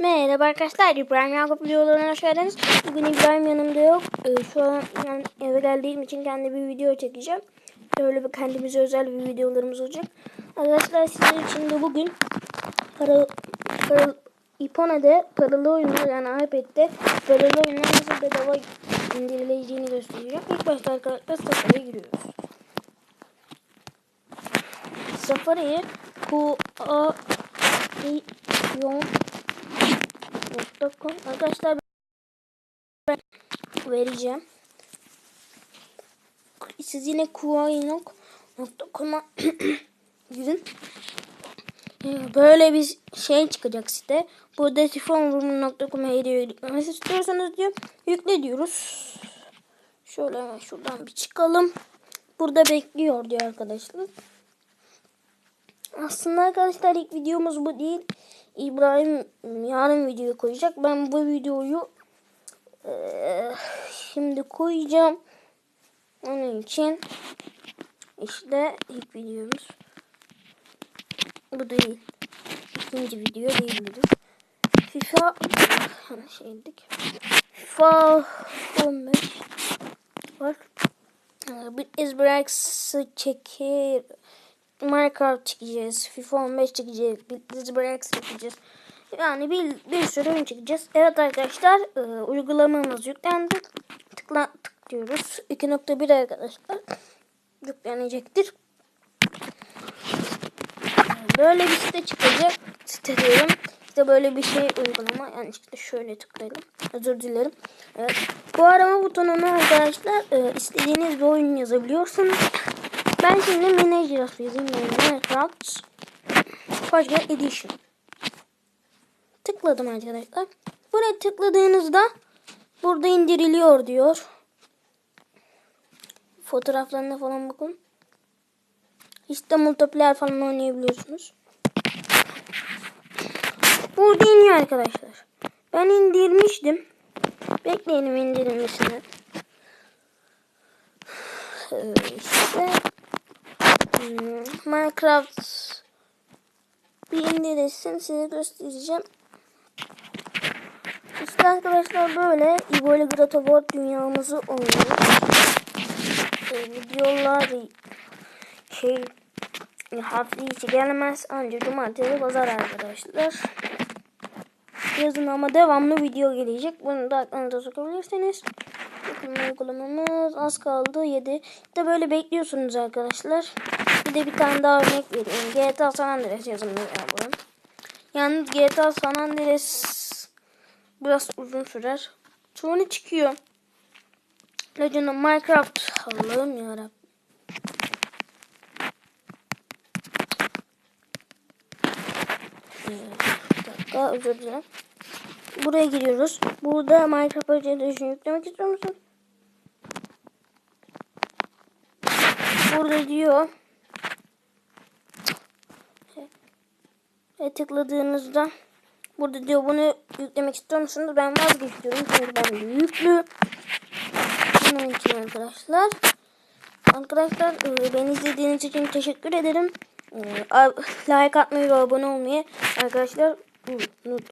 Merhaba arkadaşlar, İbrahim Yakup videolarına hoş geldiniz. Bugün İbrahim yanımda yok. Ee, şu an yani eve geldiğim için kendi bir video çekeceğim. Öyle bir kendimize özel bir videolarımız olacak. Arkadaşlar sizler için de bugün para, para, İpone'de paralı oyunlar yani iPad'de paralı oyunlar nasıl bedava indirileceğini göstereceğim. İlk başta arkadaşlar Safari'ye giriyoruz. Safari'ye ku vereceğim. Siz yine kuayinok.com'a girin. Ee, Böyle bir şey çıkacak site. Burada sifonroom.com'a hediye yüklemesi istiyorsanız diyor. Yükle diyoruz. Şöyle şuradan bir çıkalım. Burada bekliyor diyor arkadaşlar. Aslında arkadaşlar ilk videomuz bu değil. İbrahim yarın video koyacak. Ben bu videoyu eee, şimdi koyacağım. Onun için işte ilk videomuz. Bu değil. İkinci video diyebiliriz. FIFA hani şeydik. FIFA 15 var. Ee, Bir Xbox'ı çeker. Minecraft çekeceğiz. FIFA 15 çekeceğiz. Biz Breaks çekeceğiz. Yani bir, bir sürü oyun çekeceğiz. Evet arkadaşlar e, uygulamamız yüklendi. Tıkla tıklıyoruz. 2.1 arkadaşlar yüklenecektir. Böyle bir site çıkacak. Site diyorum. İşte böyle bir şey uygulama. Yani işte şöyle tıklayalım. Özür dilerim. Evet. Bu arama butonuna arkadaşlar e, istediğiniz bir oyun yazabiliyorsunuz. Ben şimdi Manager yazayım. Minecraft Project Edition. Tıkladım arkadaşlar. Buraya tıkladığınızda burada indiriliyor diyor. Fotoğraflarına falan bakın. İşte multiplayer falan oynayabiliyorsunuz. Burada iniyor arkadaşlar. Ben indirmiştim. Bekleyelim indirilmesini. Ee, işte Hmm, Minecraft bir indirilsin size göstereceğim. Arkadaşlar böyle Grotto World dünyamızı oynuyoruz. Ee, videolar şey hafta içi gelmez ancak cumartesi pazar arkadaşlar. Yazın ama devamlı video gelecek. Bunu da aklınıza sokabilirsiniz. Uygulamamız az kaldı 7. İşte böyle bekliyorsunuz arkadaşlar. Bir de bir tane daha örnek vereyim. GTA San Andreas yazın. Yalnız GTA San Andreas biraz uzun sürer. Sonra çıkıyor. Legend of Minecraft. Allah'ım yarabbim. Bir dakika özür dilerim. Buraya giriyoruz. Burada Minecraft Edition yüklemek istiyor musun? Burada diyor. E, tıkladığınızda burada diyor bunu yüklemek istiyor musunuz? Ben vazgeçiyorum çünkü ben yüklü. Bunun için arkadaşlar. Arkadaşlar e, beni izlediğiniz için teşekkür ederim. E, Like atmayı ve abone olmayı arkadaşlar unutmayın.